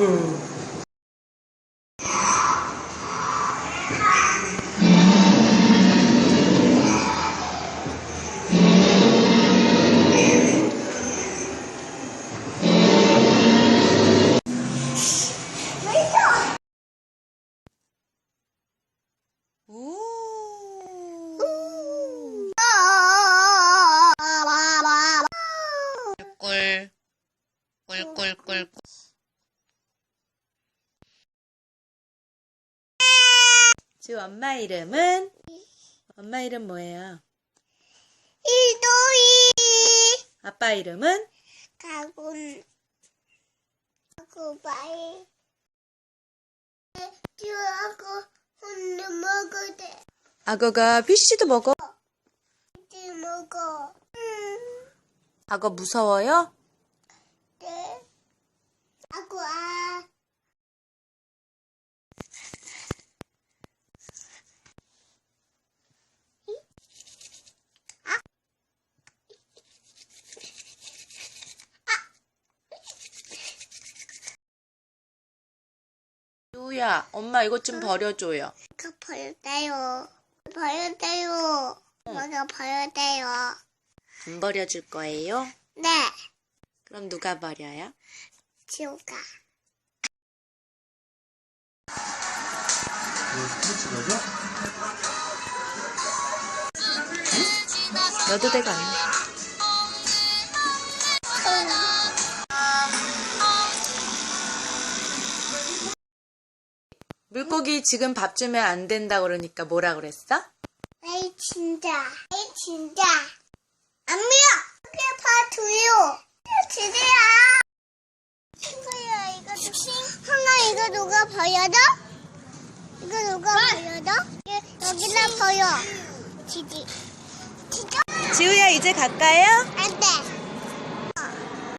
음. 꿀꿀꿀꿀 지우 엄마 이름은? 엄마 이름 뭐예요? 이도이 아빠 이름은? 가군 가구바이 주하고 혼자 돼 악어가 피쉬도 먹어? 이제 먹어 음, 악어 무서워요? 네 아구 아 지우야, 엄마 이것 좀 버려줘요. 이거 버렸대요 버렸대요 뭐가 버렸대요 안 버려줄 거예요? 네 그럼 누가 버려요? 지우가 너도 대가 아니야. 물고기 지금 밥 주면 안 된다 그러니까 뭐라 그랬어? 에이 진짜. 에이 진짜. 안 밀어! 그게 봐줘요. 지지야 친구야 이거 누 하나 이거 누가 보여줘? 이거 누가 보여줘? 여- 여기다 보여. 지지. 지우야 이제 갈까요?